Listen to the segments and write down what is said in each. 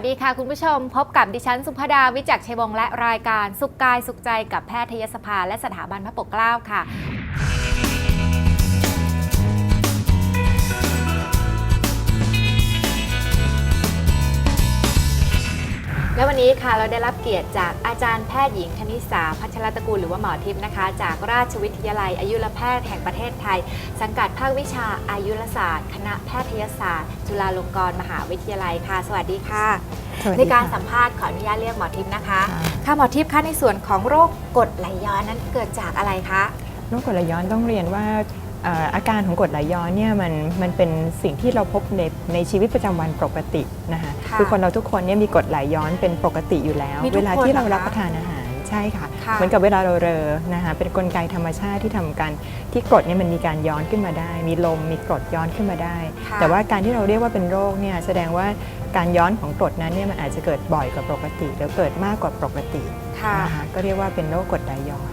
วัสดีค่ะคุณผู้ชม พบกับดิฉันสุภดาวิจักชัยวงศ์และรายการสุขกายสุขใจกับแพทยสภาและสถาบันพระปกเกล้าค่ะ และวันนี้ค่ะเราได้รับเกียรติจากอาจารย์แพทย์หญิงคณิษาพัชรตระกูลหรือว่าหมอทิพย์นะคะ จากราชวิทยาลัยอายุรแพทย์แห่งประเทศไทย สังกัดภาควิชาอายุรศาสตร์ คณะแพทยศาสตร์ จุฬาลงกรณ์มหาวิทยาลัยค่ะ สวัสดีค่ะ สวัสในดีการค่ะสัมภาษณ์ขออนุญาตเรียกหมอทิพย์นะคะ ค่ะ ค่ะหมอทิพย์คะในส่วนของโรคกรดไหลย้อนนั้นเกิดจากอะไรคะ โรคกรดไหลย้อนต้องเรียนว่าเอ่ออาการของกรดไหลย้อนเนี่ยมันมันเป็นสิ่งที่เราพบในในชีวิตประจำวันปกตินะคะค่ะคือคนเราทุกคนเนี่ยมีกรดไหลย้อนเป็นปกติอยู่แล้วมีทุกเวลาที่เราคนเหรอคะรับประทานอาหารใช่ค่ะค่ะ เหมือนกับเวลาเราเรอนะคะเป็นกลไกธรรมชาติที่ทำกันที่กรดเนี่ยมันมีการย้อนขึ้นมาได้ มีลมมีกรดย้อนขึ้นมาได้ค่ะแต่ว่าการที่เราเรียกว่าเป็นโรคเนี่ยแสดงว่าการย้อนของกรดนั้นเนี่ยมันอาจจะเกิดบ่อยกว่าปกติ หรือเกิดมากกว่าปกติค่ะนะคะก็เรียกว่าเป็นโรคกรดไหลย้อน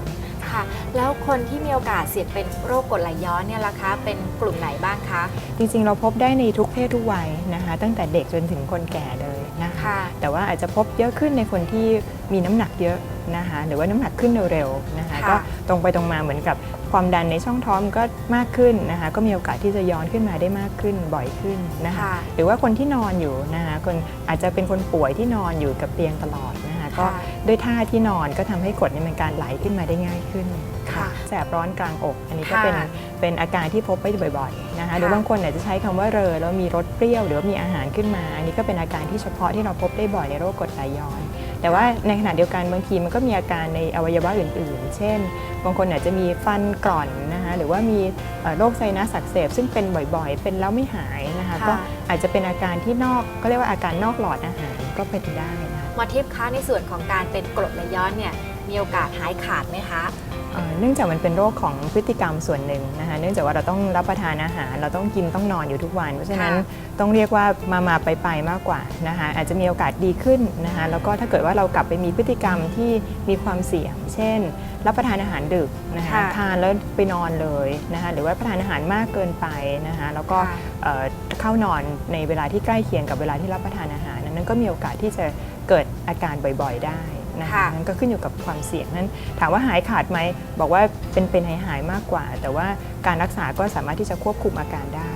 ค่ะ แล้วคนที่มีโอกาสเสี่ยงเป็นโรคกรดไหลย้อนเนี่ยล่ะคะเป็นกลุ่มไหนบ้างคะ จริงๆ เราพบได้ในทุกเพศทุกวัยนะคะ ตั้งแต่เด็กจนถึงคนแก่เลยนะคะ ค่ะ แต่ว่าอาจจะพบเยอะขึ้นในคนที่มีน้ำหนักเยอะนะคะหรือว่าน้ำหนักขึ้นเร็วๆนะคะค่ะ ก็ตรงไปตรงมาเหมือนกับความดันในช่องท้องก็มากขึ้นนะคะก็มีโอกาสที่จะย้อนขึ้นมาได้มากขึ้นบ่อยขึ้นนะคะ ค่ะ หรือว่าคนที่นอนอยู่นะคะคนอาจจะเป็นคนป่วยที่นอนอยู่กับเตียงตลอดนะคะ ก็ค่ะด้วยท่าที่นอนก็ทำให้กรดเนี่ยมันการไหลขึ้นมาได้ง่ายขึ้นค่ะแสบร้อนกลางอก อันนี้ก็ค่ะเป็นเป็นอาการที่พบไปบ่อยๆนะคะค่ะหรือบางคนอาจจะใช้คำว่าเรอแล้วมีรสเปรี้ยวหรือว่ามีอาหารขึ้นมา อันนี้ก็เป็นอาการที่เฉพาะที่เราพบได้บ่อยในโรคกรดไหลย้อน แต่ว่าในขณะเดียวกันบางทีมันก็มีอาการในอวัยวะอื่น ๆ เช่น บางคนอาจจะมีฟันกร่อนนะคะหรือว่ามีเอ่อโรคไซนัสอักเสบซึ่งเป็นบ่อยๆ เป็นแล้วไม่หายนะคะค่ะก็อาจจะเป็นอาการที่นอกก็เรียกว่าอาการนอกหลอดอาหารก็เป็นได้นะคะห มอทิพย์คะในส่วนของการเป็นกรดไหลย้อนเนี่ยมีโอกาสหายขาดไหมคะเอ่อเนื่องจากมันเป็นโรคของพฤติกรรมส่วนหนึ่งนะคะเนื่องจากว่าเราต้องรับประทานอาหาร เราต้องกินต้องนอนอยู่ทุกวัน เพราะฉะนั้นค่ะต้องเรียกว่ามามาไปไปมากกว่านะคะอาจจะมีโอกาสดีขึ้นนะคะแล้วก็ถ้าเกิดว่าเรากลับไปมีพฤติกรรมที่มีความเสี่ยง เช่น รับประทานอาหารดึกนะคะค่ะทานแล้วไปนอนเลยนะคะหรือว่ารับประทานอาหารมากเกินไปนะคะแล้วก็ค่ะเอ่อเข้านอนในเวลาที่ใกล้เคียงกับเวลาที่รับประทานอาหารนั้นก็มีโอกาสที่จะ เกิดอาการบ่อยๆได้นะคะค่ะ นั่นก็ขึ้นอยู่กับความเสี่ยงนั้นถามว่าหายขาดไหมบอกว่าเป็นเป็นหายหายๆมากกว่า แต่ว่าการรักษาก็สามารถที่จะควบคุมอาการได้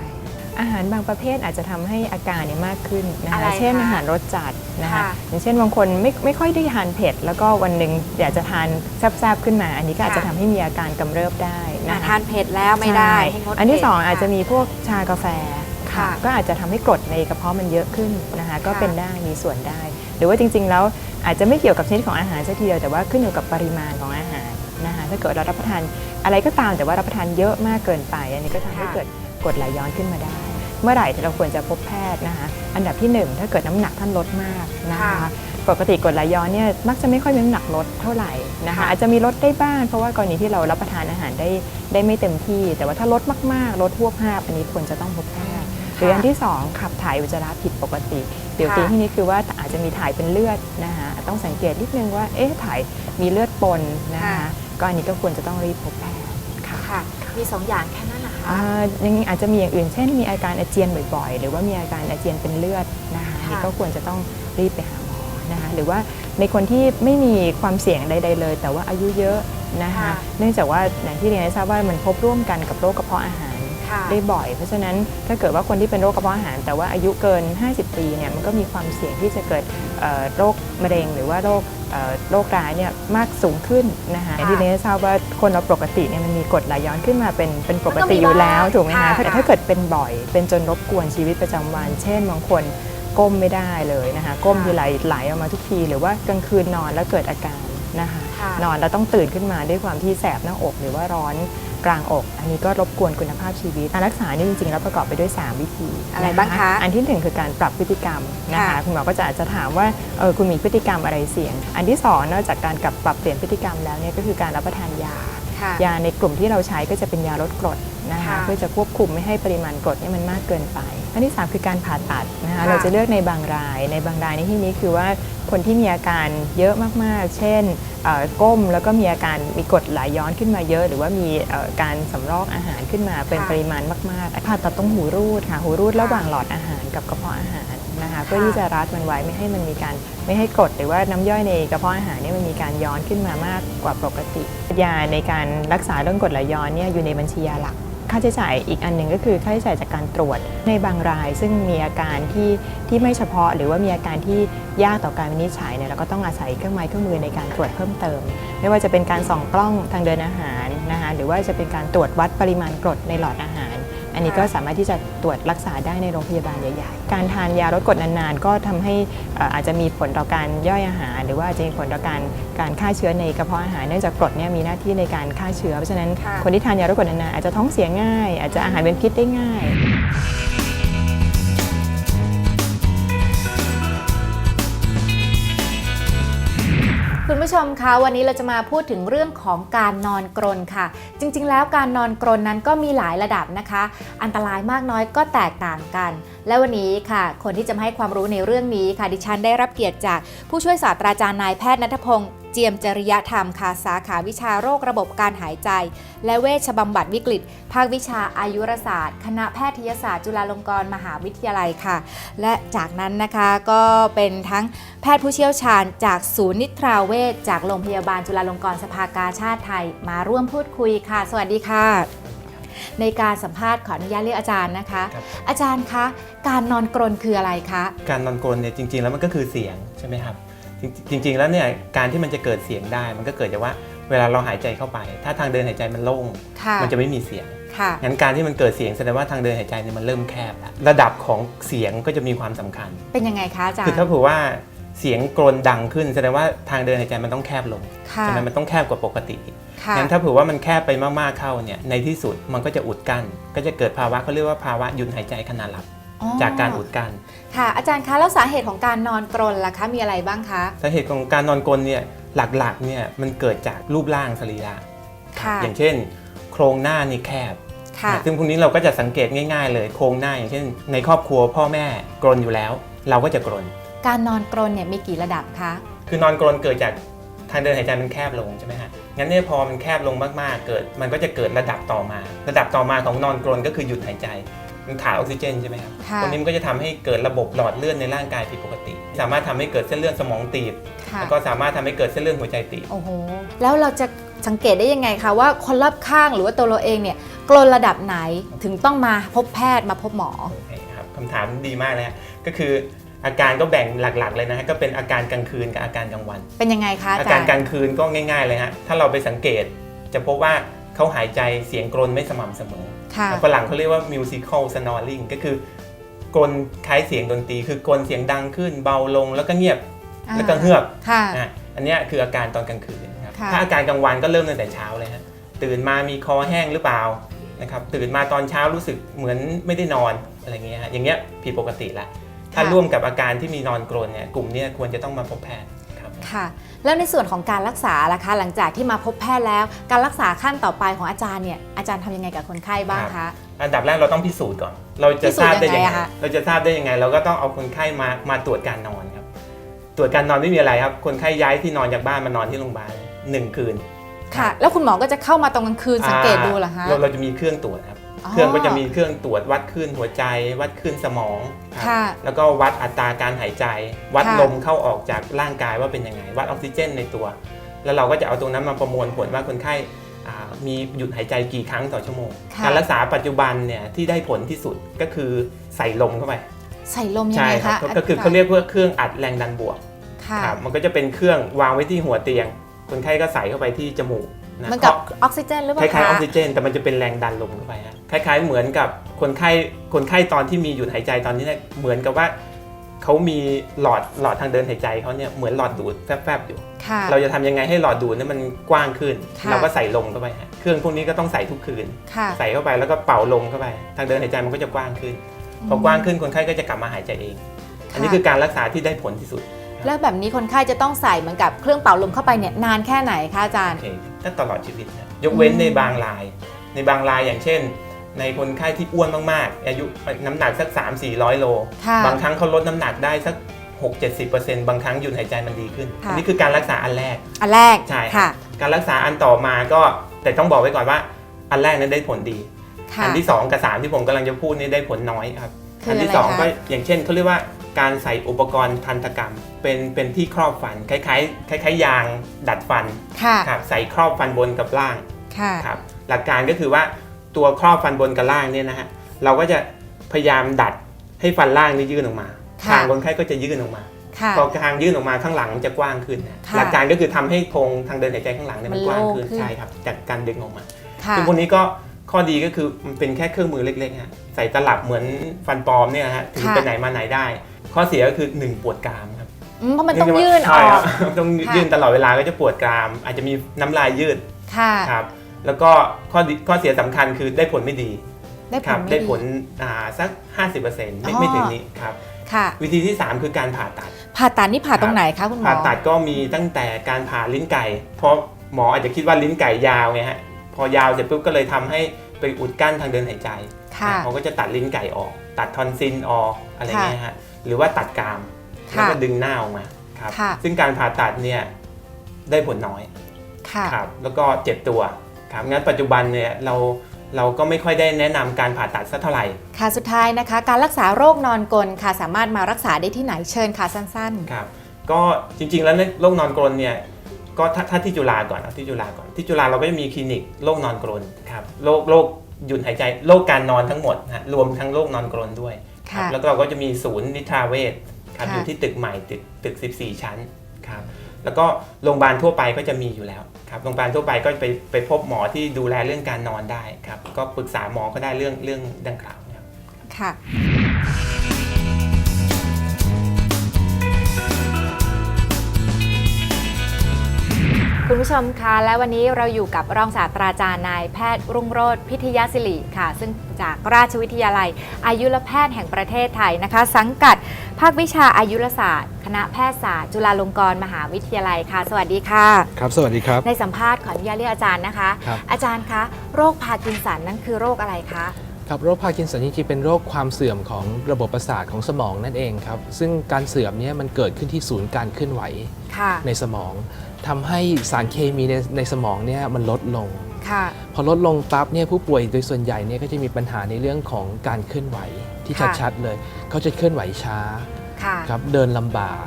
อาหารบางประเภทอาจจะทำให้อาการเนี่ยมากขึ้นนะอะไรคะเช่นคะอาหารรสจัดนะคะค่ะอย่างเช่นบางคนไม่ไม่ค่อยได้ทานเผ็ด แล้วก็วันหนึ่งอยากจะทานแซ่บๆขึ้นมา อันนี้ก็อาจจะค่ะทำให้มีอาการกำเริบได้อะนะคะ ทานเผ็ดแล้วไม่ได้ใช่ให้งดอันที่เผ็ดสองอาจจะค่มีพวกชากาแฟ ค่ะก็อาจจะทำให้กรดในกระเพาะมันเยอะขึ้นนะคะก็ค่ะเป็นได้มีส่วนได้ หรือว่าจริง ๆ แล้วอาจจะไม่เกี่ยวกับชนิดของอาหารซะทีเดียวแต่ว่าขึ้นอยู่กับปริมาณของอาหารนะคะถ้าเกิดเรารับประทานอะไรก็ตามแต่ว่ารับประทานเยอะมากเกินไป อันนี้ก็ทำให้ค่ะเกิดกรดไหลย้อนขึ้นมาได้ เมื่อไหร่ที่เราควรจะพบแพทย์นะคะอันดับที่หนึ่งถ้าเกิดน้ำหนักท่านลดมากนะคะค่ะปกติกรดไหลย้อนเนี่ยมักจะไม่ค่อยมีน้ำหนักลดเท่าไหร่นะคะค่ะอาจจะมีลดได้บ้างเพราะว่ากรณีที่เรารับประทานอาหารได้ได้ไม่เต็มที่ แต่ว่าถ้าลดมากๆลดทั่วภาพอันนี้ควรจะต้องพบแพทย์ หรืออันที่ 2 ขับถ่ายอุจจาระผิดปกติ เดี๋ยวค่ะตีที่นี้คือว่าอาจจะมีถ่ายเป็นเลือดนะคะต้องสังเกตนิดนึงว่าเอ๊ะถ่ายมีเลือดปนนะคะก็อันนี้ก็ควรจะต้องรีบพบแพทย์ค่ะค่ะมีสองอย่างแค่นั้นนะคะอ่ายังอาจจะมีอย่างอื่น เช่น มีอาการอาเจียนบ่อยๆ หรือว่ามีอาการอาเจียนเป็นเลือดนะคะอันนี่ค่ะก็ควรจะต้องรีบไปหาหมอนะคะหรือว่าในคนที่ไม่มีความเสี่ยงใด ๆ เลย แต่ว่าอายุเยอะนะคะค่ะเนื่องจากว่าอย่างที่เรียนให้ทราบว่ามันพบร่วมกันกับโรคกระเพาะอาหารค่ะ ได้บ่อย เพราะฉะนั้นถ้าเกิดว่าคนที่เป็นโรคกระเพาะอาหาร แต่ว่าอายุเกิน 50 ปีเนี่ยมันก็มีความเสี่ยงที่จะเกิดเอ่อโรคมะเร็ง หรือว่าโรคเอ่อโรคร้ายเนี่ยมากสูงขึ้นนะคะอย่างที่เรียนให้ทราบว่าคนเราปกติเนี่ยมันมีกรดไหลย้อนขึ้นมาเป็นเป็นปกติอยู่แล้วถูกไหมคะค่ะแต่ถ้าเกิดเป็นบ่อย เป็นจนรบกวนชีวิตประจำวัน เช่นบางคนก้มไม่ได้เลยนะคะก้มทีไหลไหลออกมาทุกทีหรือว่ากลางคืนนอนแล้วเกิดอาการนะคะค่ะนอนแล้วต้องตื่นขึ้นมาด้วยความที่แสบหน้าอกหรือว่าร้อน กลางอก อันนี้ก็รบกวนคุณภาพชีวิตการรักษานี่จริงๆแล้วประกอบไปด้วย 3 วิธีอะไรบ้างคะอันที่หนึ่งคือการปรับพฤติกรรมนะคะค่ะคุณหมอก็จะอาจจะถามว่าเออคุณมีพฤติกรรมอะไรเสี่ยง อันที่สองนอกจากการกลับปรับเปลี่ยนพฤติกรรมแล้วเนี่ยก็คือการรับประทานยาค่ะ ยาในกลุ่มที่เราใช้ก็จะเป็นยาลดกรดนะคะค่ะเพื่อจะควบคุมไม่ให้ปริมาณกรดเนี่ยมันมากเกินไปอันที่ 3 คือการผ่าตัดนะคะค่ะเราจะเลือกในบางราย ในบางรายในที่นี้คือว่าคนที่มีอาการเยอะมากๆ เช่นเอ่อก้มแล้วก็มีอาการมีกรดไหลย้อนขึ้นมาเยอะ หรือว่ามีเอ่อการสำรอกอาหารขึ้นมาเป็นค่ะปริมาณมากๆผ่าตัดตรงหูรูดค่ะหูรูดค่ะระหว่างหลอดอาหารกับกระเพาะอาหาร นะนะคะเพื่อที่จะรัดมันไว้ไม่ให้มันมีการไม่ให้กรดหรือว่าน้ำย่อยในกระเพาะอาหารเนี่ยมันมีการย้อนขึ้นมามากกว่าปกติ ยาในการรักษาเรื่องกรดไหลย้อนเนี่ยอยู่ในบัญชียาหลักค่าใช้จ่ายอีกอันหนึ่งก็คือค่าใช้จ่ายจากการตรวจในบางราย ซึ่งมีอาการที่ที่ไม่เฉพาะ หรือว่ามีอาการที่ยากต่อการวินิจฉัยเนี่ยเราก็ต้องอาศัยเครื่องไม้เครื่องมือในการตรวจเพิ่มเติม ไม่ว่าจะเป็นการส่องกล้องทางเดินอาหารนะคะหรือว่าจะเป็นการตรวจวัดปริมาณกรดในหลอดอาหาร อันนี้ก็สามารถที่จะตรวจรักษาได้ในโรงพยาบาลใหญ่ๆ การทานยาลดกรดนานๆ ก็ทำให้อ่าจจะมีผลต่อการย่อยอาหาร หรือว่าอาจจะมีผลต่อการการฆ่าเชื้อในกระเพาะอาหารเนื่องจากกรดเนี่ยมีหน้าที่ในการฆ่าเชื้อ เพราะฉะนั้นค่ะคนที่ทานยาลดกรดนานๆอาจจะท้องเสียง่าย อาจจะอาหารเป็นพิษได้ง่าย คุณผู้ชมคะวันนี้เราจะมาพูดถึงเรื่องของการนอนกรนค่ะ จริงๆ แล้วการนอนกรนนั้นก็มีหลายระดับนะคะ อันตรายมากน้อยก็แตกต่างกัน และวันนี้ค่ะ คนที่จะมาให้ความรู้ในเรื่องนี้ค่ะ ดิฉันได้รับเกียรติจากผู้ช่วยศาสตราจารย์นายแพทย์นัทพงศ์ เจียมจริยธรรมค่ะสาขาวิชาโรคระบบการหายใจ และเวชบำบัดวิกฤต ภาควิชาอายุรศาสตร์ คณะแพทยศาสตร์ จุฬาลงกรณ์มหาวิทยาลัยค่ะ และจากนั้นนะคะก็เป็นทั้งแพทย์ผู้เชี่ยวชาญ จากศูนย์นิทราเวชจากโรงพยาบาลจุฬาลงกรณ์สภากาชาติไทย มาร่วมพูดคุยค่ะ สวัสดีค่ะ ในการสัมภาษณ์ขออนุญาตเรียกอาจารย์นะคะ ครับ อาจารย์คะการนอนกรนคืออะไรคะ การนอนกรนเนี่ยจริงๆแล้วมันก็คือเสียงใช่ไหมครับ จริงจริง ๆ แล้วเนี่ยการที่มันจะเกิดเสียงได้ มันก็เกิดจากว่าเวลาเราหายใจเข้าไป ถ้าทางเดินหายใจมันโล่งค่ะมันจะไม่มีเสียงค่ะงั้นการที่มันเกิดเสียงแสดงว่าทางเดินหายใจเนี่ยมันเริ่มแคบแล้วระดับของเสียงก็จะมีความสำคัญ เป็นยังไงคะอาจารคือย์ถ้าเผื่อว่าเสียงกรนดังขึ้นแสดงว่าทางเดินหายใจมันต้องแคบลงค่ะใช่ไหมมันต้องแคบกว่าปกติค่ะงั้นถ้าเผื่อว่ามันแคบไปมากๆเข้าเนี่ยในที่สุดมันก็จะอุดกั้นก็จะเกิดภาวะเขาเรียกว่าภาวะหยุดหายใจขณะหลับ อ๋อ จากการอุดกั้นค่ะ อาจารย์คะแล้วสาเหตุของการนอนกรนล่ะคะมีอะไรบ้างคะ สาเหตุของการนอนกลนเนี่ยหลักๆเนี่ยมันเกิดจากรูปร่างสรีระค่ะอย่างเช่น โครงหน้านี่แคบ ค่ะ ซึ่งพวกนี้เราก็จะสังเกตง่ายๆเลยโครงหน้าอย่างเช่น ในครอบครัวพ่อแม่กรนอยู่แล้ว เราก็จะกรน การนอนกรนเนี่ยมีกี่ระดับคะคือนอนกรนเกิดจากทางเดินหายใจมันแคบลงใช่ไหมฮะ งั้นเนี่ยพอมันแคบลงมากๆ เกิด มันก็จะเกิดระดับต่อมา ระดับต่อมาของนอนกรนก็คือหยุดหายใจ มันขาดออกซิเจนใช่ไหมครับค่ะตรงนี้มันก็จะทำให้เกิดระบบหลอดเลือดในร่างกายผิดปกติ สามารถทำให้เกิดเส้นเลือดสมองตีบ ค่ะ แล้วก็สามารถทำให้เกิดเส้นเลือดหัวใจตีบ โอ้โห แล้วเราจะสังเกตได้ยังไงคะว่าคนรอบข้างหรือว่าตัวเราเองเนี่ยกรนระดับไหนถึงต้องมาพบแพทย์มาพบหมอ โอเคครับคำถามดีมากเลยฮะก็คืออาการก็แบ่งหลักๆ เลยนะฮะก็เป็นอาการกลางคืนกับอาการกลางวัน เป็นยังไงคะอาอาจาการรย์ กลางคืนก็ง่าย ๆ เลยฮะถ้าเราไปสังเกต จะพบว่าเขาหายใจเสียงกรนไม่สม่ำเสมอค่ะ ฝรั่งเขาเรียกว่า musical snoring ก็คือกรนคล้ายเสียงดนตรี คือกรนเสียงดังขึ้นเบาลงแล้วก็เงียบแล้วก็เฮือกค่ะอะอันเนี้ยคืออาการตอนกลางคืนนะครับค่ะถ้าอาการกลางวันก็เริ่มตั้งแต่เช้าเลยฮะตื่นมามีคอแห้งหรือเปล่านะครับตื่นมาตอนเช้ารู้สึกเหมือนไม่ได้นอนอะไรเงี้ยฮะอย่างเงี้ยผิดปกติละถ้าร่วมกับอาการที่มีนอนกรนเนี่ยกลุ่มเนี้ยควรจะต้องมาพบแพทย์ ครับค่ะ แล้วในส่วนของการรักษาล่ะคะ หลังจากที่มาพบแพทย์แล้ว การรักษาขั้นต่อไปของอาจารย์เนี่ยอาจารย์ทำยังไงกับคนไข้บ้างคะ อันดับแรกเราต้องพิสูจน์ก่อน เราจะพิสูทจน์ราบได้ยังยังไงไงอะคะ เราจะทราบได้ยังไง เราก็ต้องเอาคนไข้มามาตรวจการนอนครับ ตรวจการนอนไม่มีอะไรครับ คนไข้ย้ายที่นอนจากบ้านมานอนที่โรงพยาบาลหนึ่งคืน ค่ะ แล้วคุณหมอก็จะเข้ามาตรงกลางคืนสังเกตดูเหรอคะ เราเราจะมีเครื่องตรวจครับ เครื่องก็จะมีเครื่องตรวจวัดคลื่นหัวใจ วัดคลื่นสมองครับค่ะแล้วก็วัดอัตราการหายใจ วัดค่ะ ลมเข้าออกจากร่างกายว่าเป็นยังไง วัดออกซิเจนในตัว แล้วเราก็จะเอาตรงนั้นมาประมวลผลว่าคนไข้อ่ามีหยุดหายใจกี่ครั้งต่อชั่วโมง ค่ะ การรักษาปัจจุบันเนี่ยที่ได้ผลที่สุดก็คือใส่ลมเข้าไปใส่ลมยังใช่ไงครัคะบก็ก็คือเขาเรียกว่าเครื่องอัดแรงดันบวกค่ะ ครับมันก็จะเป็นเครื่องวางไว้ที่หัวเตียง คนไข้ก็ใส่เข้าไปที่จมูกนะเหมือนกับออกซิเจนหรือเปคล่าล้ายๆอคะอกซิเจน แต่มันจะเป็นแรงดันลมเข้าไปฮะคล้าย ๆ เหมือนกับคนไข้คนไข้ตอนที่มีหยุดหายใจตอนนี้เนี่ยเหมือนกับว่าเขามีหลอดหลอดทางเดินหายใจเขาเนี่ยเหมือนหลอดดูดแฟบๆอยู่ ค่ะ เราจะทำยังไงให้หลอดดูดเนี่ยมันกว้างขึ้น ค่ะ เราก็ใส่ลมเข้าไปฮะเครื่องพวกนี้ก็ต้องใส่ทุกคืน ค่ะ ใส่เข้าไปแล้วก็เป่าลมเข้าไป ทางเดินหายใจมันก็จะกว้างขึ้น พอกว้างขึ้นคนไข้ก็จะกลับมาหายใจเอง อันนี้คือการรักษาที่ได้ผลที่สุดแล้วแบบนี้คนไข้จะต้องใส่เหมือนกับเครื่องเป่าลมเข้าไปเนี่ยนานแค่ไหนคะอาจารย์โอเค ก็ตลอดชีวิตนะยกเว้นอืมในบางราย ในบางรายอย่างเช่น ในคนไข้ที่อ้วนมากๆ อายุน้ำหนักสัก 3 4 0 0 โลค่ะบางครั้งเขาลดน้ำหนักได้สัก 6-70%บางครั้งหยุดหายใจมันดีขึ้นค่ะอันนี้คือการรักษาอันแรก อันแรก ใช่ค่ะ การรักษาอันต่อมาก็แต่ต้องบอกไว้ก่อนว่า อันแรกนั้นได้ผลดีค่ะอันที่ 2 กับ 3 ที่ผมกำลังจะพูดนี่ได้ผลน้อยครับคืออัอะไรที่สองคะก็อย่างเช่นเขาเรียกว่า การใส่อุปกรณ์ทันตกรรม เป็นเป็นที่ครอบฟันคล้ายๆคล้ายๆยางดัดฟันค่ะครับใส่ครอบฟันบนกับล่างค่ะครับหลักการก็คือว่าตัวครอบฟันบนกับล่างเนี่ยนะฮะเราก็จะพยายามดัดให้ฟันล่างนี่ยื่นออกมาค่ะทางคนไข้ก็จะยื่นออกมาค่ะพอทางยื่นออกมาข้างหลังมันจะกว้างขึ้นนะค่ะหลักการก็คือทำให้โพรงทางเดินหายใจข้างหลังเนี่ยมันมันกว้างโล่งขึ้นขึ้นใช่ครับจากการดึงออกมาค่ะซึ่งพวกนี้ก็ข้อดีก็คือมันเป็นแค่เครื่องมือเล็กๆฮะใส่ตลับเหมือนฟันปลอมเนี่ยนะฮะถือค่ะไปไหนมาไหนได้ ข้อเสียก็คือหนึ่งปวดกรามครับอืมเพราะมันต้องยื่นอใช่อครัก บ ต้องค่ะ ยื่นตลอดเวลาก็จะปวดกราม อาจจะมีน้ำลายยืดค่ะ ครับแล้วก็ข้อดีข้อเสียสำคัญคือได้ผลไม่ดีได้ผครัลบไม่ได้ดีผลอ่าสัก 50%ไม่อ๋อไม่ถึงนี้ครับค่ะ วิธีที่ 3 คือการผ่าตัด ผ่าตัดนี่ผ่าตรงไหนคะคุณหมอผ่าตัดก็มีตั้งแต่การผ่าลิ้นไก่ เพราะหมออาจจะคิดว่าลิ้นไก่ยาวไงฮะพอยาวเสร็จปุ๊บก็เลยทำให้ไปอุดกั้นทางเดินหายใจค่ะเขาก็จะตัดลิ้นไก่ออก ตัดทอนซิลออกอะไรค่ะเงี้ยฮะ หรือว่าตัดกรามค่ะแล้วก็ดึงหน้าออกมาครับค่ะซึ่งการผ่าตัดเนี่ยได้ผลน้อยค่ะครับแล้วก็เจ็บตัวครับงั้นปัจจุบันเนี่ยเราเราก็ไม่ค่อยได้แนะนำการผ่าตัดสักเท่าไหร่ ค่ะสุดท้ายนะคะ การรักษาโรคนอนกลนค่ะสามารถมารักษาได้ที่ไหนเชิญค่ะสั้นครับก็จริงๆแล้วในโรคนอนกรนเนี่ยก็ถ้าถ้าที่จุฬาก่อนเอาที่จุฬาก่อนที่จุฬาเราก็จะมีคลินิกโรคนอนกรนครับโรคโรคหยุดหายใจโรคการนอนทั้งหมดนะฮะรวมทั้งโรคนอนกรนด้วย ครับค่ะแล้วก็เราก็จะมีศูนย์นิทราเวชครับค่ะอยู่ที่ตึกใหม่ตึกตึก 14 ชั้นครับแล้วก็โรงพยาบาลทั่วไปก็จะมีอยู่แล้วครับโรงพยาบาลทั่วไปก็ไปไปพบหมอที่ดูแลเรื่องการนอนได้ครับก็ปรึกษาหมอก็ได้เรื่องเรื่องดังกล่าวครับๆค่ะ คุณผู้ชมคะและวันนี้เราอยู่กับรองศาสตราจารย์นายแพทย์รุ่งโรธพิทยาศิริค่ะ ซึ่งจากราชวิทยาลัย อายุรแพทย์แห่งประเทศไทยนะคะ สังกัดภาควิชาอายุรศาสตร์ คณะแพทยศาสตร์จุฬาลงกรณ์มหาวิทยาลัยค่ะ สวัสดีค่ะ ครับสวัสดีครับ ในสัมภาษณ์ขออนุญาตเรียกอาจารย์นะคะ ครับ อาจารย์คะโรคพาร์กินสันนั้นคือโรคอะไรคะ ครับโรคพาร์กินสันจริงๆเป็นโรคความเสื่อมของระบบประสาทของสมองนั่นเองครับ ซึ่งการเสื่อมเนี้มันเกิดขึ้นที่ศูนย์การเคลื่อนไหวค่ะ ในสมอง ทำให้สารเคมีในในสมองเนี่ยมันลดลง ค่ะ พอลดลงปั๊บเนี่ยผู้ป่วยโดยส่วนใหญ่เนี่ยก็จะมีปัญหาในเรื่องของการเคลื่อนไหวที่ค่ะ ชัดๆเลย เขาจะเคลื่อนไหวช้าค่ะ ครับเดินลำบาก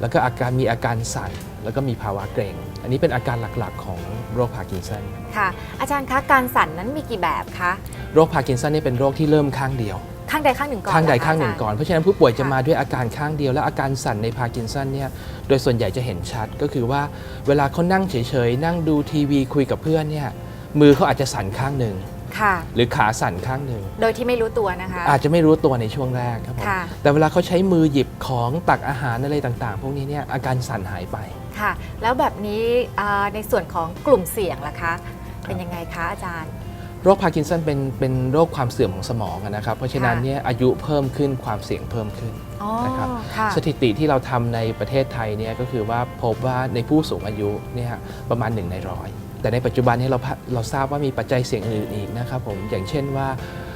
แล้วก็อาการมีอาการสั่นแล้วก็มีภาวะเกร็ง อันนี้เป็นอาการหลักๆของโรคพาร์กินสันค่ะ อาจารย์คะ การสั่นนั้นมีกี่แบบคะ โรคพาร์กินสันนี่เป็นโรคที่เริ่มข้างเดียว ข้างใดข้างหนึ่งก่อนข้างใดเรคะข้างหนึ่งอจรย์ก่อน เพราะฉะนั้นผู้ป่วยจะค่ะมาด้วยอาการข้างเดียว และอาการสั่นในพาร์กินสันเนี่ยโดยส่วนใหญ่จะเห็นชัดก็คือว่าเวลาเขานั่งเฉยๆ นั่งดูทีวีคุยกับเพื่อนเนี่ยมือเขาอาจจะสั่นข้างหนึ่งค่ะ หรือขาสั่นข้างหนึ่ง โดยที่ไม่รู้ตัวนะคะ อาจจะไม่รู้ตัวในช่วงแรกครับผมค่ะแต่เวลาเขาใช้มือหยิบของตักอาหารอะไรต่างๆ พวกนี้เนี่ยอาการสั่นหายไปค่ะ แล้วแบบนี้อ่าในส่วนของกลุ่มเสี่ยงล่ะคะ เป็นยังไงคะอาจารย์ โรคพาร์กินสันเป็นเป็นโรคความเสื่อมของสมองอะนะครับ เพราะฉะนั้นเนี่ยอายุเพิ่มขึ้นความเสี่ยงเพิ่มขึ้นอ๋อนะครับค่ะสถิติที่เราทำในประเทศไทยเนี่ยก็คือว่าพบว่าในผู้สูงอายุเนี่ยประมาณ1ในร้อยแต่ในปัจจุบันนี้เราพะเราทราบว่ามีปัจจัยเสี่ยงอื่นอีกนะครับผมอย่างเช่นว่า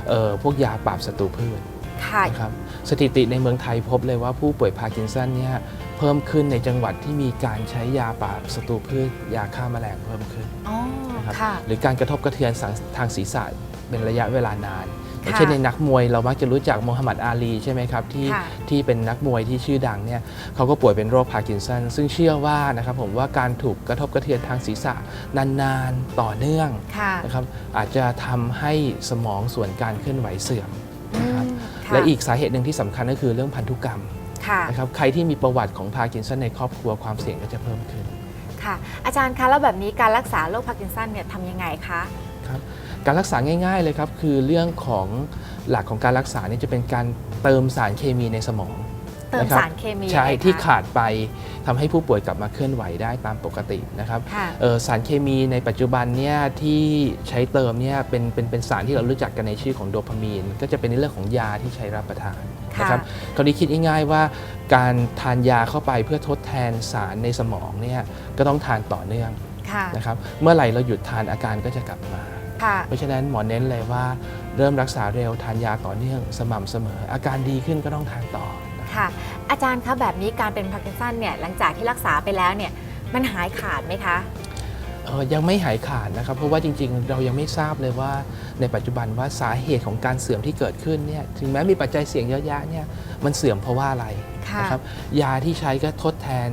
เอ่อพวกยาปราบศัตรูพืชค่ะนะครับสถิติในเมืองไทยพบเลยว่าผู้ป่วยพาร์กินสันเนี่ย เพิ่มขึ้นในจังหวัดที่มีการใช้ยาปราบศัตรูพืชยาฆ่าแมลงเพิ่มขึ้นอ๋อนะครับค่ะ หรือการกระทบกระเทือนทางทางศีรษะเป็นระยะเวลานานอย่างค่ะเช่นในนักมวยเรามักจะรู้จักโมฮัมหมัดอาลีใช่ไหมครับที่ค่ะ ที่เป็นนักมวยที่ชื่อดังเนี่ยเขาก็ป่วยเป็นโรคพาร์กินสันซึ่งเชื่อว่านะครับผมว่าการถูกกระทบกระเทือนทางศีรษะนานๆต่อเนื่อง ค่ะนะครับอาจจะทำให้สมองส่วนการเคลื่อนไหวเสื่อม อืนะครับมค่และอีกสาเหตุหนึ่งที่สำคัญก็คือเรื่องพันธุกรรม ค่ะ นะครับใครที่มีประวัติของพาร์กินสันในครอบครัวความเสี่ยงก็จะเพิ่มขึ้นค่ะ อาจารย์คะแล้วแบบนี้การรักษาโรคพาร์กินสันเนี่ยทำยังไงคะ ครับการรักษาง่าย ๆเลยครับ คือเรื่องของหลักของการรักษาเนี่ยจะเป็นการเติมสารเคมีในสมอง เติมนะครับสารเคมีใช่ยังไงคะที่ขาดไปทำให้ผู้ป่วยกลับมาเคลื่อนไหวได้ตามปกตินะครับค่ะเอ่อสารเคมีในปัจจุบันเนี่ยที่ใช้เติมเนี่ยเป็นเป็นเป็นสารที่เรารู้จักกันในชื่อของโดพามีน ก็จะเป็นในเรื่องของยาที่ใช้รับประทานค่ะนะครับคราวนี้คิดง่ายๆว่าการทานยาเข้าไปเพื่อทดแทนสารในสมองเนี่ยก็ต้องทานต่อเนื่องค่ะนะครับเมื่อไหร่เราหยุดทานอาการก็จะกลับมาค่ะเพราะฉะนั้นหมอเน้นเลยว่าเริ่มรักษาเร็วทานยาต่อเนื่องสม่ำเสมอ อาการดีขึ้นก็ต้องทานต่อนะครับค่ะ อาจารย์คะแบบนี้การเป็นพาร์กินสันเนี่ยหลังจากที่รักษาไปแล้วเนี่ยมันหายขาดไหมคะ เอ่อยังไม่หายขาดนะครับเพราะว่าจริงๆ เรายังไม่ทราบเลยว่าในปัจจุบันว่าสาเหตุของการเสื่อมที่เกิดขึ้นเนี่ยถึงแม้มีปัจจัยเสี่ยงเยอะแยะเนี่ยมันเสื่อมเพราะว่าอะไรค่ะ นะครับยาที่ใช้ก็ทดแทน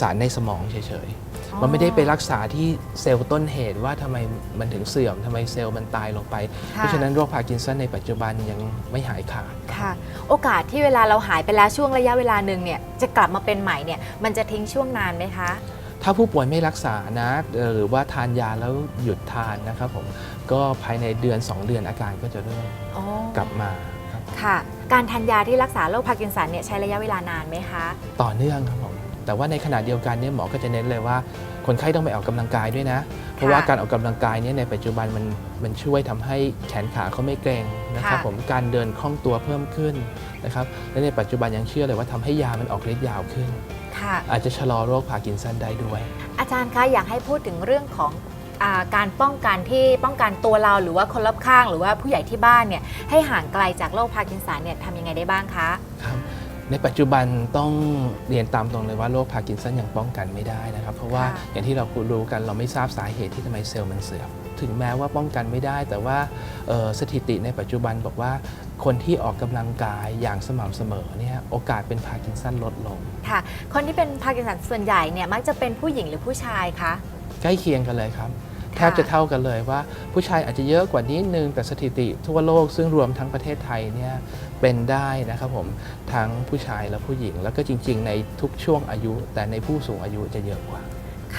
สารในสมองเฉยๆ มันไม่ได้ไปรักษาที่เซลล์ต้นเหตุว่าทำไมมันถึงเสื่อมทำไมเซลล์มันตายลงไปเพราะฉะนั้นโรคพาร์กินสันในปัจจุบันยังไม่หายขาด ค่ะ โอกาสที่เวลาเราหายไปแล้วช่วงระยะเวลาหนึ่งเนี่ยจะกลับมาเป็นใหม่เนี่ยมันจะทิ้งช่วงนานไหมคะ ถ้าผู้ป่วยไม่รักษานะเอ่อหรือว่าทานยาแล้วหยุดทานนะครับผมก็ภายในเดือน 2 เดือนอาการก็จะเริ่มอ๋อกลับมาครับค่ะ การทานยาที่รักษาโรคพาร์กินสันเนี่ยใช้ระยะเวลานานไหมคะ ต่อเนื่องครับผม แต่ว่าในขณะเดียวกันเนี่ยหมอก็จะเน้นเลยว่า คนไข้ต้องไปออกกำลังกายด้วยนะ เพราะว่าการออกกำลังกายเนี่ยในปัจจุบันมันมันช่วยทำให้แขนขาเขาไม่เกร็งนะครับค่ะผมการเดินคล่องตัวเพิ่มขึ้นนะครับและในปัจจุบันยังเชื่อเลยว่าทำให้ยามันออกฤทธิ์ยาวขึ้นค่ะอาจจะชะลอโรคพาร์กินสันได้ด้วย อาจารย์คะอยากให้พูดถึงเรื่องของอาการป้องกันที่ป้องกันตัวเราหรือว่าคนรอบข้าง หรือว่าผู้ใหญ่ที่บ้านเนี่ยให้ห่างไกลจากโรคพาร์กินสันเนี่ยทำยังไงได้บ้างคะครับ ในปัจจุบันต้องเรียนตามตรงเลยว่าโรคพาร์กินสันยังป้องกันไม่ได้นะครับ เพราะว่าค่ะอย่างที่เรารู้กันเราไม่ทราบสาเหตุที่ทำไมเซลล์มันเสื่อมถึงแม้ว่าป้องกันไม่ได้ แต่ว่าเอ่อสถิติในปัจจุบันบอกว่าคนที่ออกกำลังกายอย่างสม่ำเสมอเนี่ยโอกาสเป็นพาร์กินสันลดลงค่ะคนที่เป็นพาร์กินสันส่วนใหญ่เนี่ยมักจะเป็นผู้หญิงหรือผู้ชายคะใกล้เคียงกันเลยครับแทค่ะบจะเท่ากันเลยว่าผู้ชายอาจจะเยอะกว่านิดนึงแต่สถิติทั่วโลกซึ่งรวมทั้งประเทศไทยเนี่ย เป็นได้นะครับผมทั้งผู้ชายและผู้หญิง แล้วก็จริง ๆ ในทุกช่วงอายุ แต่ในผู้สูงอายุจะเยอะกว่า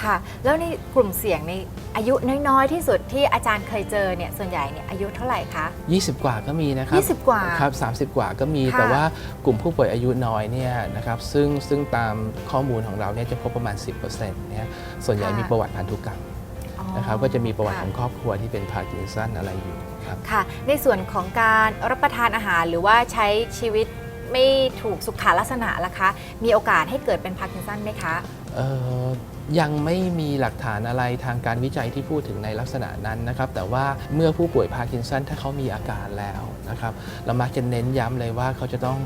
ค่ะ แล้วในกลุ่มเสี่ยงในอายุน้อยๆ ที่สุดที่อาจารย์เคยเจอเนี่ยส่วนใหญ่เนี่ยอายุเท่าไหร่คะ 20 กว่าก็มีนะครับ20 กว่าครับ30 กว่าก็มีค่ะแต่ว่ากลุ่มผู้ป่วยอายุน้อยเนี่ยนะครับซึ่งซึ่งตามข้อมูลของเราเนี่ยจะพบประมาณ 10%เนี่ยส่วนใหญ่มีประวัติพันธุกรรมอ๋อ นะครับก็จะมีประวัติของค่ครอบครัวที่เป็นพาร์กินสันอะไรอยู่ครับค่ะ ในส่วนของการรับประทานอาหารหรือว่าใช้ชีวิตไม่ถูกสุขลักษณะล่ะคะ มีโอกาสให้เกิดเป็นพาร์กินสันไหมคะเอ่อ ยังไม่มีหลักฐานอะไรทางการวิจัยที่พูดถึงในลักษณะนั้นนะครับ แต่ว่าเมื่อผู้ป่วยพาร์กินสันถ้าเขามีอาการแล้วนะครับ เรามักจะเน้นย้ำเลยว่าเขาจะต้อง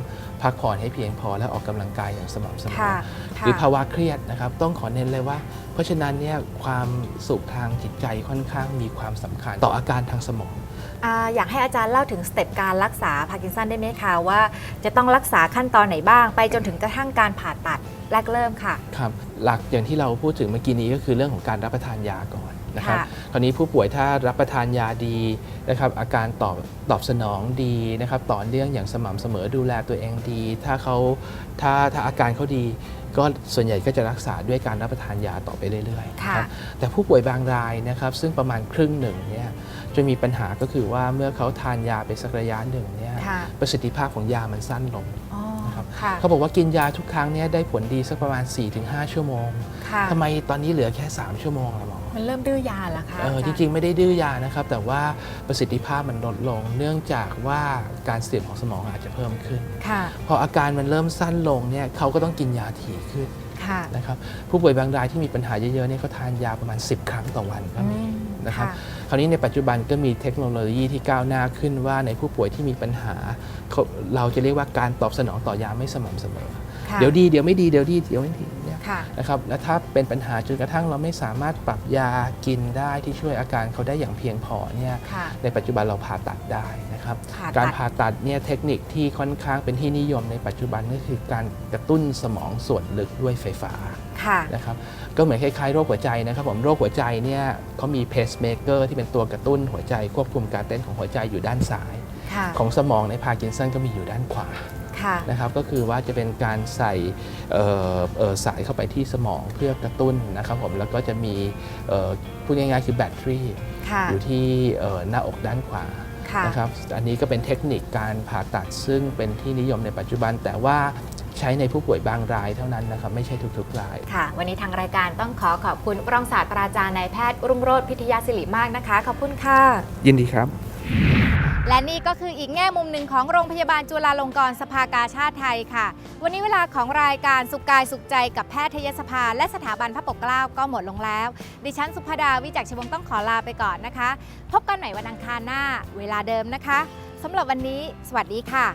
พักผ่อนให้เพียงพอและออกกำลังกายอย่างสม่ำเสมอค่ะหรือภาวะเครียดนะครับ ต้องขอเน้นเลยว่า เพราะฉะนั้นเนี่ยความสุขทางจิตใจค่อนข้างมีความสำคัญต่ออาการทางสมอง อ่าอยากให้อาจารย์เล่าถึงสเต็ปการรักษาพาร์กินสันได้ไหมคะว่า จะต้องรักษาขั้นตอนไหนบ้าง ไปจนถึงกระทั่งการผ่าตัดแรกเริ่มค่ะ ครับหลักอย่างที่เราพูดถึงเมื่อกี้นี้ก็คือเรื่องของการรับประทานยาก่อนนะครับค่ะคราวนี้ผู้ป่วยถ้ารับประทานยาดีนะครับอาการตอบตอบสนองดีนะครับต่อเนื่องอย่างสม่ำเสมอดูแลตัวเองดี ถ้าเขาถ้าถ้าอาการเขาดี ก็ส่วนใหญ่ก็จะรักษาด้วยการรับประทานยาต่อไปเรื่อยๆค่ะนะครับแต่ผู้ป่วยบางรายนะครับซึ่งประมาณครึ่งหนึ่งเนี่ย จะมีปัญหาก็คือว่าเมื่อเขาทานยาไปสักระยะหนึ่งเนี่ยค่ะประสิทธิภาพของยามันสั้นลงอ๋อนะครับค่ะเขาบอกว่ากินยาทุกครั้งเนี่ยได้ผลดีสักประมาณ 4-5 ชั่วโมงค่ะทำไมตอนนี้เหลือแค่ 3 ชั่วโมงละหมอมันเริ่มดื้อยาแล้วคะเอออาจจารย์ริงๆ ไม่ได้ดื้อยานะครับ แต่ว่าประสิทธิภาพมันลดลง เนื่องจากว่าการเสื่อมของสมองอาจจะเพิ่มขึ้นค่ะพออาการมันเริ่มสั้นลงเนี่ยเขาก็ต้องกินยาถี่ขึ้นค่ะนะครับผู้ป่วยบางรายที่มีปัญหาเยอะๆเนี่ยเขาทานยาประมาณ 10 ครั้งต่อวันก็มีอืม นะครับค่ะคราวนี้ในปัจจุบันก็มีเทคโนโลยีที่ก้าวหน้าขึ้นว่าในผู้ป่วยที่มีปัญหาเขาเราจะเรียกว่าการตอบสนองต่อยาไม่สม่ำเสมอค่ะ เดี๋ยวดีเดี๋ยวไม่ดีเดี๋ยวดีเดี๋ยวไม่ดีเนี่ยค่ะนะครับและถ้าเป็นปัญหาจนกระทั่งเราไม่สามารถปรับยากินได้ที่ช่วยอาการเขาได้อย่างเพียงพอเนี่ยค่ะในปัจจุบันเราผ่าตัดได้นะครับผ่าการตัดผ่าตัดเนี่ยเทคนิคที่ค่อนข้างเป็นที่นิยมในปัจจุบันก็คือการกระตุ้นสมองส่วนลึกด้วยไฟฟ้าค่ะนะครับก็เหมือนคล้ายๆโรคหัวใจนะครับผมโรคหัวใจเนี่ยเขามีเพสเมเกอร์ที่เป็นตัวกระตุ้นหัวใจควบคุมการเต้นของหัวใจอยู่ด้านซ้ายค่ะของสมองในพาร์กินสันก็มีอยู่ด้านขวา ค่ะนะครับก็คือว่าจะเป็นการใส่เอ่อเอ่อสายเข้าไปที่สมองเพื่อกระตุ้นนะครับผมแล้วก็จะมีเอ่อพูดง่ายๆคือแบตเตอรี่ค่ะอยู่ที่เอ่อหน้าอกด้านขวาค่ะนะครับอันนี้ก็เป็นเทคนิคการผ่าตัดซึ่งเป็นที่นิยมในปัจจุบัน แต่ว่าใช้ในผู้ป่วยบางรายเท่านั้นนะครับ ไม่ใช่ทุกๆราย ค่ะ วันนี้ทางรายการต้องขอขอบคุณรองศาสตราจารย์นายแพทย์รุ่งโรจน์พิทยาศิริมากนะคะ ขอบคุณค่ะ ยินดีครับ และนี่ก็คืออีกแง่มุมหนึ่งของโรงพยาบาลจุฬาลงกรณ์สภากาชาติไทยค่ะ วันนี้เวลาของรายการสุขกายสุขใจกับแพทยสภา และสถาบันพระปกเกล้าก็หมดลงแล้ว ดิฉันสุภดาวิจักชวงศ์ต้องขอลาไปก่อนนะคะ พบกันใหม่วันอังคารหน้า เวลาเดิมนะคะสำหรับวันนี้ สวัสดีค่ะ